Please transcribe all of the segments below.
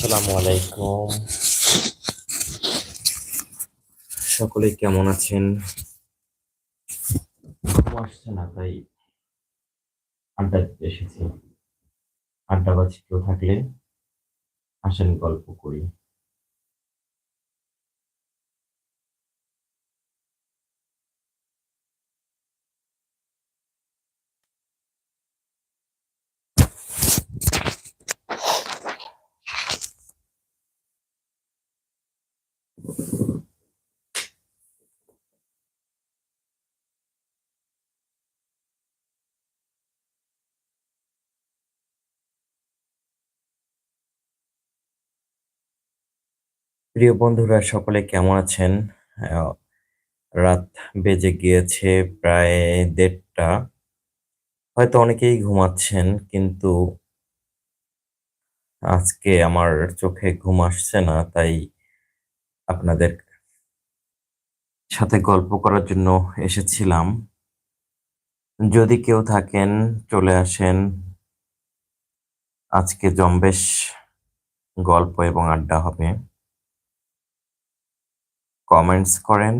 আসসালামু আলাইকুম। সকলে কেমন আছেন? আসছে না, তাই আড্ডা দিতে এসেছি। আড্ডাবাজি কেউ থাকলে আসেন, গল্প করি। প্রিয় বন্ধুরা, সকলে কেমন আছেন? রাত বেজে গিয়েছে প্রায় দেড়টা। হয়তো অনেকেই ঘুমাচ্ছেন, কিন্তু আজকে আমার চোখে ঘুম আসছে না, তাই আপনাদের সাথে গল্প করার জন্য এসেছিলাম। যদি কেউ থাকেন, চলে আসেন। আজকে জম্বেশ গল্প এবং আড্ডা হবে। কমেন্টস করেন।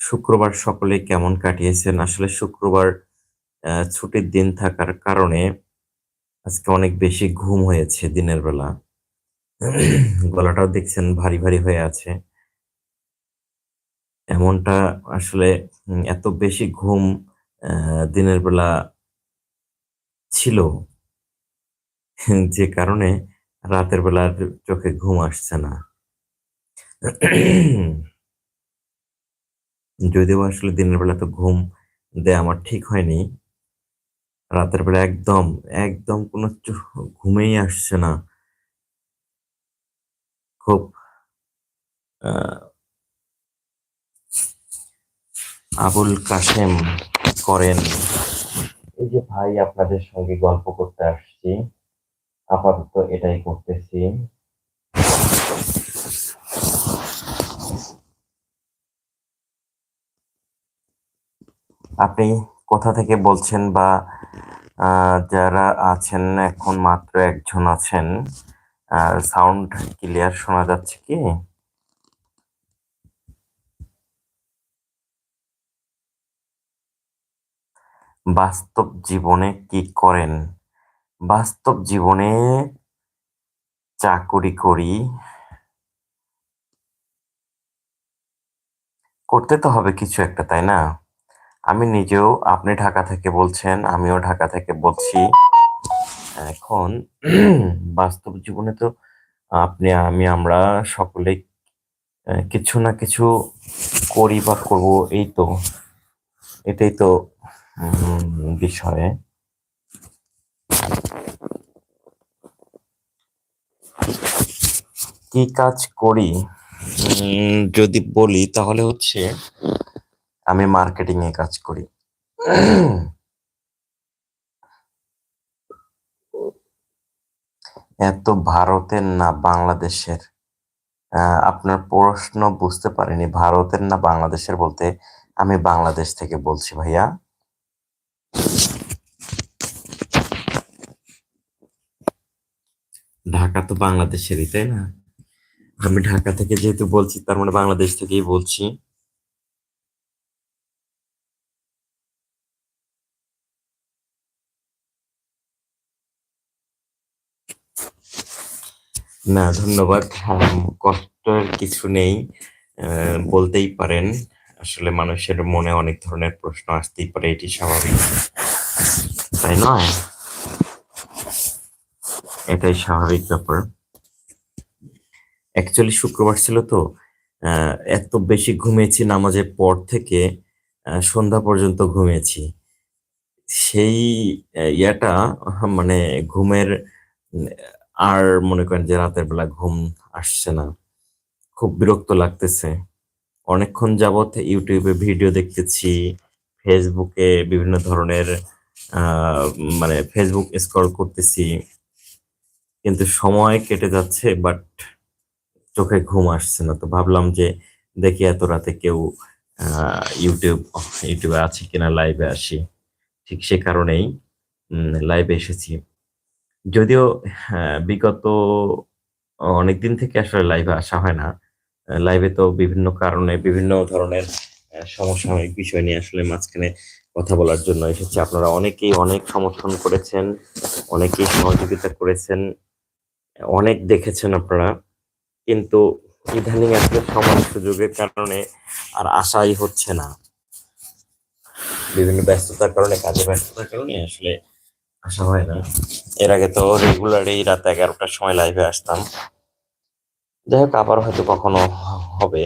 শুক্রবার সকলে কেমন কাটিয়েছেন? আসলে শুক্রবার ছুটির দিন থাকার কারণে আজকে অনেক বেশি ঘুম হয়েছে দিনের বেলা। গলাটাও দেখছেন ভারী ভারী হয়ে আছে। এমনটা আসলে এত বেশি ঘুম দিনের বেলা ছিল। যে কারণে রাতের বেলা চোখে ঘুম আসছে না। যদিও আসলে দিনের বেলা তো ঘুম দেয়া আমার ঠিক হয়নি, রাতের বেলা একদম একদম কোনো ঘুমেই আসছে না। খুব আবুল কাশেম করেন। এই যে ভাই আপনাদের সঙ্গে গল্প করতে আসছি, আপাতত এটাই করতেছি। আপনি কোথা থেকে বলছেন বা যারা আছেন, এখন মাত্র একজন আছেন সাউন্ড ক্লিয়ার শোনা যাচ্ছে কি? বাস্তব জীবনে কি করেন? বাস্তব জীবনে চাকুরি করি। করতে তো হবে কিছু একটা, তাই না? আমি নিজেও, আপনি ঢাকা থেকে বলছেন, আমিও ঢাকা থেকে বলছি। এখন বাস্তব জীবনে তো আপনি, আমি, আমরা সকলে কিছু না কিছু করি বা করব, এই তো, এটাই তো বিষয়। কি কাজ করি? যদি বলি তাহলে হচ্ছে আমি মার্কেটিং এ কাজ করি। এত ভারতের না বাংলাদেশের আপনার প্রশ্ন বুঝতে পারিনি। ভারতের না বাংলাদেশের বলতে আমি বাংলাদেশ থেকে বলছি ভাইয়া। ঢাকা তো বাংলাদেশেরই তাই না? আমি ঢাকা থেকে যেহেতু বলছি তার মানে বাংলাদেশ থেকেই বলছি। না ধন্যবাদ। আম, কষ্টের কিছু নেই বলতেই পারেন। আসলে মানুষের মনে অনেক ধরনের প্রশ্ন আসতেই পারে, এটি স্বাভাবিক। তাই নয়? এটাই স্বাভাবিক ব্যাপার। অ্যাকচুয়ালি শুক্রবার ছিল তো এত বেশি ঘুমিয়েছি নামাজের পর থেকে সন্ধ্যা পর্যন্ত ঘুমিয়েছি। সেই ইয়াটা মানে ঘুমের, আর মনে করেন যে রাতের বেলা ঘুম আসছে না। খুব বিরক্ত লাগতেছে। অনেকক্ষণ যাবৎ ইউটিউবে ভিডিও দেখতেছি, ফেসবুকে বিভিন্ন ধরনের মানে ফেসবুক স্ক্রল করতেছি। কিন্তু সময় কেটে যাচ্ছে, বাট চোখে ঘুম আসছে না। তো ভাবলাম যে দেখি এত রাতে কেউ ইউটিউব, ইউটিউবে আছে কিনা, লাইভে আসি। ঠিক সে কারণেই লাইভে এসেছি। যদিও বিগত অনেকদিন থেকে আসলে লাইভে আসা হয় না। লাইভে তো বিভিন্ন কারণে, বিভিন্ন ধরনের সমসাময়িক বিষয় নিয়ে আসলে মাঝখানে কথা বলার জন্য এসেছি। আপনারা অনেকেই অনেক সমর্থন করেছেন, অনেকেই সহযোগিতা করেছেন, অনেক দেখেছেন আপনারা। কিন্তু ইদানিং আসলে সময় সুযোগের কারণে আর আশাই হচ্ছে না। বিভিন্ন ব্যস্ততার কারণে, কাজে ব্যস্ততার কারণে আসলে আসা হয় না। এর আগে তো রেগুলার এই রাত এগারোটার সময় লাইভে আসতাম। যাই হোক, আবার হয়তো কখনো হবে।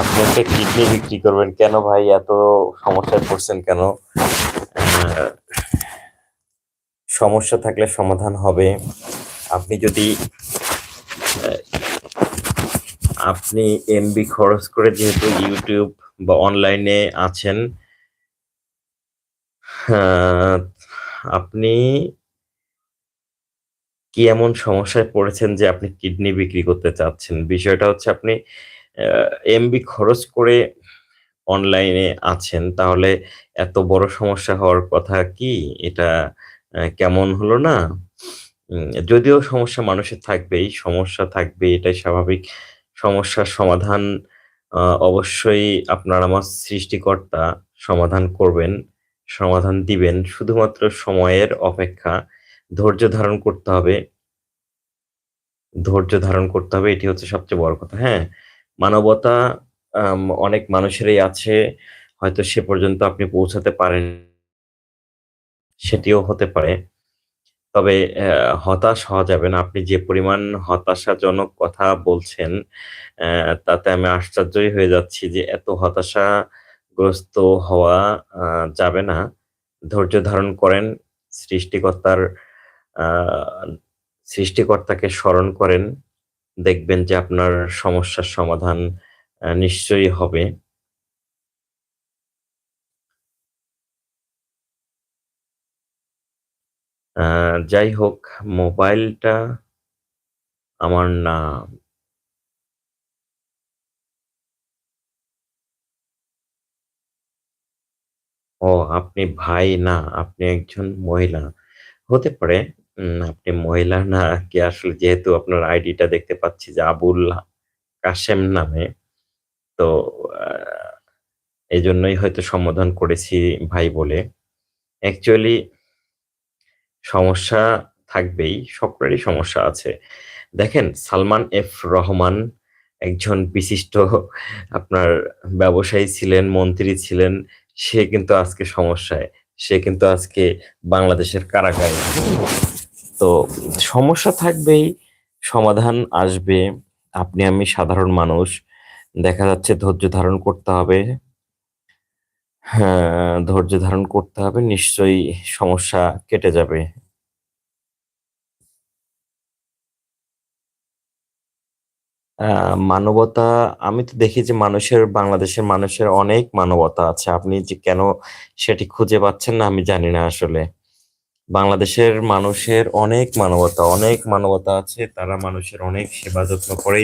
আপনি একটা কিডনি বিক্রি করবেন কেন ভাই? এত সমস্যায় পড়ছেন কেন? সমস্যা থাকলে সমাধান হবে। আপনি যদি আপনি এমবি খরচ করে যেহেতু ইউটিউব বা অনলাইনে আছেন আপনি কি এমন সমস্যায় পড়েছেন যে আপনি কিডনি বিক্রি করতে চাচ্ছেন? বিষয়টা হচ্ছে আপনি এমবি খরচ করে অনলাইনে আছেন, তাহলে এত বড় সমস্যা হওয়ার কথা কি? এটা কেমন হলো না? যদিও সমস্যা মানুষের থাকবেই, সমস্যা থাকবে, এটাই স্বাভাবিক। সমস্যার সমাধান অবশ্যই আপনার আমার সৃষ্টিকর্তা সমাধান করবেন। সমাধান দিবেন। শুধুমাত্র সময়ের অপেক্ষা ধৈর্য ধারণ করতে হবে। ধৈর্য ধারণ করতে হবে, এটি হচ্ছে সবচেয়ে বড় কথা হ্যাঁ? মানবতা অনেক মানুষেরই আছে, হয়তো সে পর্যন্ত আপনি পৌঁছাতে পারেন, সেটিও হতে পারে। তবে হতাশ হওয়া যাবে না। আপনি যে পরিমাণ হতাশাজনক কথা বলছেন তাতে আমি আশ্চর্যই হয়ে যাচ্ছি যে এত হতাশাগ্রস্ত হওয়া যাবে না। ধৈর্য ধারণ করেন, সৃষ্টিকর্তার সৃষ্টিকর্তাকে স্মরণ করেন, দেখবেন যে আপনার সমস্যার সমাধান নিশ্চয়ই হবে। যাই হোক, মোবাইলটা আমার না ও, আপনি ভাই না, আপনি একজন মহিলা। হতে পারে আপনি মহিলা না, কি আসলে যেহেতু আপনার আইডিটা দেখতে পাচ্ছি যে আবুল কাশেম নামে, তো এই জন্যই হয়তো সম্বোধন করেছি ভাই বলে। অ্যাকচুয়ালি সমস্যা থাকবেই, সকলেরই সমস্যা আছে। দেখেন, সালমান এফ রহমান একজন বিশিষ্ট আপনার ব্যবসায়ী ছিলেন, মন্ত্রী ছিলেন সে কিন্তু আজকে সমস্যায়। সে কিন্তু আজকে বাংলাদেশের কারাগারে। তো সমস্যা থাকবেই, সমাধান আসবে। আপনি আমি সাধারণ মানুষ। দেখা যাচ্ছে ধৈর্য ধারণ করতে হবে। হ্যাঁ ধৈর্য ধারণ করতে হবে। নিশ্চয়ই সমস্যা কেটে যাবে। মানবতা, আমি তো দেখি যে মানুষের, বাংলাদেশের মানুষের অনেক মানবতা আছে। আপনি যে কেন সেটি খুঁজে পাচ্ছেন না আমি জানি না আসলে। বাংলাদেশের মানুষের অনেক মানবতা অনেক মানবতা আছে। তারা মানুষের অনেক সেবা যত্ন করে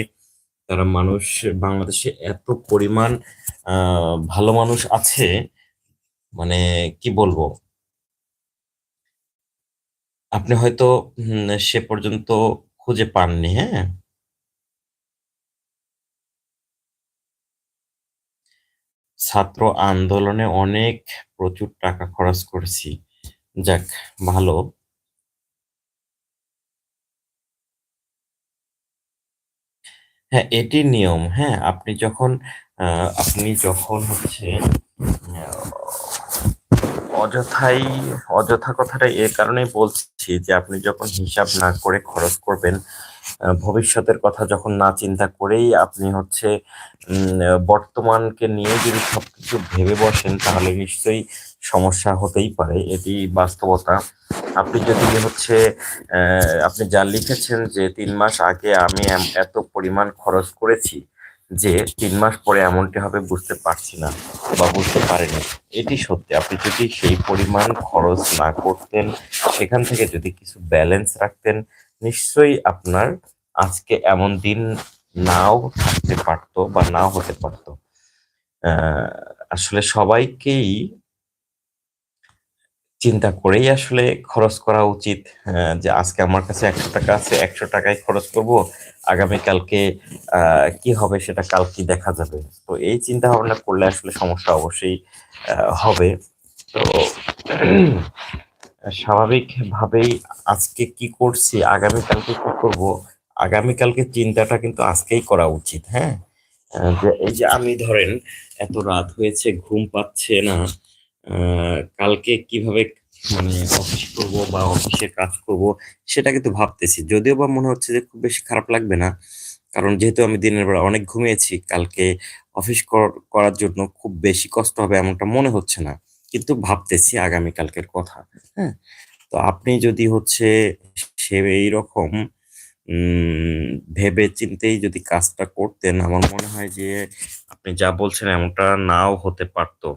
তারা মানুষ, বাংলাদেশে এত পরিমাণ ভালো মানুষ আছে। মানে কি বলব? আপনি হয়তো সে পর্যন্ত খুঁজে পাননি হ্যাঁ? ছাত্র আন্দোলনে অনেক প্রচুর টাকা খরচ করেছি। যাক, ভালো। হ্যাঁ এটি নিয়ম হ্যাঁ আপনি যখন আপনি যখন হচ্ছে অযথাই, অযথা কথাটা এ কারণে বলছি যে আপনি যখন হিসাব না করে খরচ করবেন ভবিষ্যতের কথা যখন না চিন্তা করেই আপনি হচ্ছে বর্তমানকে নিয়ে যদি সবকিছু ভেবে বসেন, তাহলে নিশ্চয়ই সমস্যা হতেই পারে। এটি বাস্তবতা। আপনি যদি হচ্ছে আপনি যা লিখেছেন যে তিন মাস আগে আমি এত পরিমাণ খরচ করেছি যে তিন মাস পরে এমনটি হবে বুঝতে পারছি না বা বুঝতে পারেনি। এটি সত্যি। আপনি যদি সেই পরিমাণ খরচ না করতেন, সেখান থেকে যদি কিছু ব্যালেন্স রাখতেন, নিশ্চয়ই আপনার আজকে এমন দিন নাও থাকতে পারতো বা নাও হতে পারতো। আসলে সবাইকেই চিন্তা করেই আসলে খরচ করা উচিত যে আজকে আমার কাছে একশো টাকা আছে, একশো টাকায় খরচ করব আগামীকালকে কি হবে সেটা কালকে দেখা যাবে। তো এই চিন্তা ভাবনা করলে আসলে সমস্যা অবশ্যই হবে। তো স্বাভাবিকভাবেই আজকে কি করছি আগামীকালকে কি করব আগামীকালকে চিন্তাটা কিন্তু আজকেই করা উচিত হ্যাঁ? যে এই যে আমি ধরেন, এত রাত হয়েছে, ঘুম পাচ্ছে না কালকে কীভাবে মানে অফিস করব বা অফিসে কাজ করব, সেটা কিন্তু ভাবতেছি। যদিও বা মনে হচ্ছে যে খুব বেশি খারাপ লাগবে না, কারণ যেহেতু আমি দিনের বেলা অনেক ঘুমিয়েছি, কালকে অফিস কর- করার জন্য খুব বেশি কষ্ট হবে এমনটা মনে হচ্ছে না। কিন্তু ভাবতেছি আগামী কালকের কথা হ্যাঁ? তো আপনি যদি হচ্ছে সে এইরকম ভেবে চিন্তেই যদি কাজটা করতেন, আমার মনে হয় যে আপনি যা বলছেন এমনটা নাও হতে পারতো।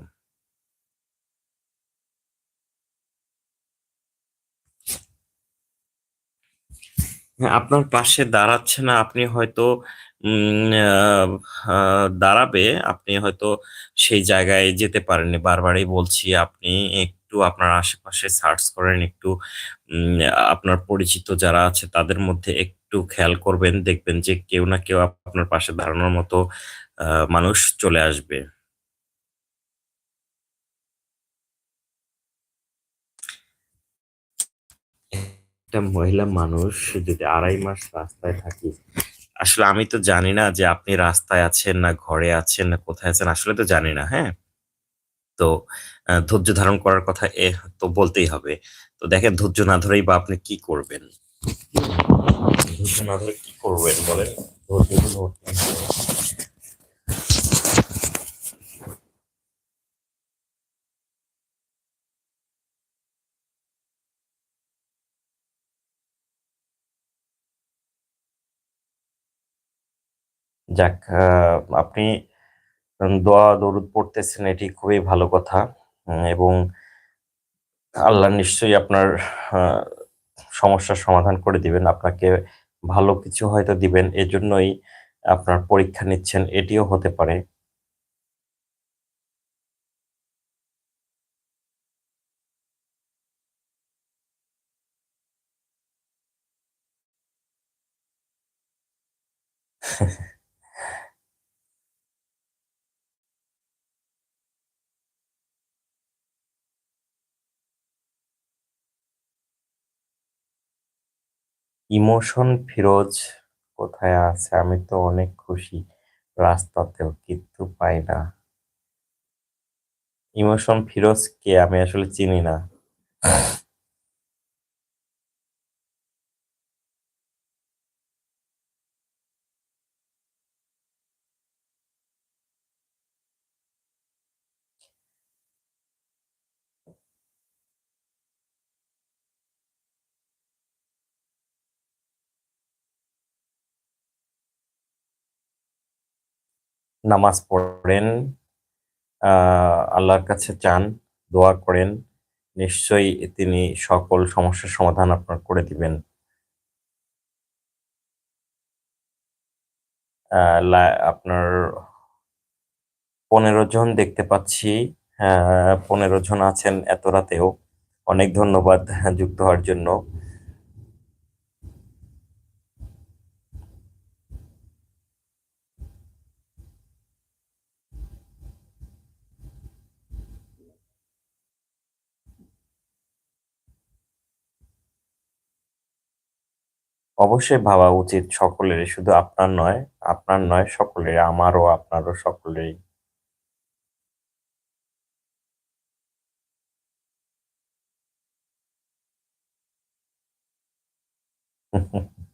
আপনার পাশে দাঁড়াচ্ছে না, আপনি হয়তো দাঁড়াবে, আপনি হয়তো সেই জায়গায় যেতে পারেননি। বারবারই বলছি, আপনি একটু আপনার আশেপাশে সার্চ করেন, একটু আপনার পরিচিত যারা আছে তাদের মধ্যে একটু খেয়াল করবেন, দেখবেন যে কেউ না কেউ আপনার পাশে দাঁড়ানোর মতো মানুষ চলে আসবে। একটা মহিলা মানুষ যদি আড়াই মাস রাস্তায় থাকি, আসলে আমি তো জানি না যে আপনি রাস্তায় আছেন না ঘরে আছেন না কোথায় আছেন, আসলে তো জানি না হ্যাঁ? তো ধৈর্য ধারণ করার কথা এ তো বলতেই হবে। তো দেখেন, ধৈর্য না ধরেই বা আপনি কি করবেন? ধৈর্য না ধরে কি করবেন বলেন? ধৈর্য যাক আপনি দোয়া দরুদ পড়তেছেন, এটি খুবই ভালো কথা। এবং আল্লাহ নিশ্চয়ই আপনার সমস্যার সমাধান করে দিবেন, আপনাকে ভালো কিছু হয়তো দিবেন, এজন্যই আপনার পরীক্ষা নিচ্ছেন, এটিও হতে পারে। ইমোশন ফিরোজ কোথায় আছে? আমি তো অনেক খুশি। রাস্তাতেও কিন্তু পাই না। ইমোশন ফিরোজ কে? আমি আসলে চিনি না। নামাজ পড়েন আল্লাহর কাছে চান, দোয়া করেন, নিশ্চয়ই তিনি সকল সমস্যার সমাধান আপনার করে দিবেন। আপনার পনেরো জন দেখতে পাচ্ছি। পনেরো জন আছেন এত রাতেও। অনেক ধন্যবাদ যুক্ত হওয়ার জন্য। অবশ্যই ভাবা উচিত সকলের শুধু আপনার নয় আপনার নয় সকলের আমারও আপনারও সকলেরই। হুম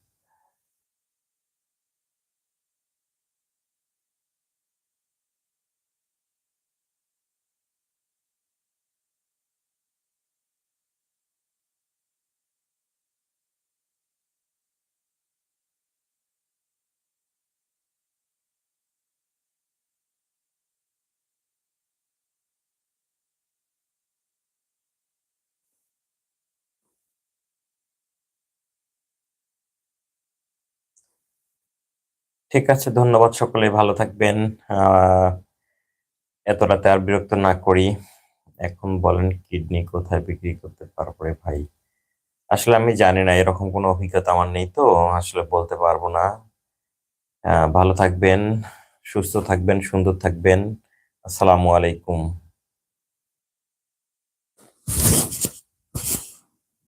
ঠিক আছে, ধন্যবাদ সকলে, ভালো থাকবেন। এত রাতে আর বিরক্ত না করি। এখন বলেন কিডনি কোথায় বিক্রি করতে পারব ভাই? আসলে আমি জানি না, এরকম কোনো অভিজ্ঞতা আমার নেই তো, আসলে বলতে পারব না। ভালো থাকবেন, সুস্থ থাকবেন, সুন্দর থাকবেন। আসসালামু আলাইকুম।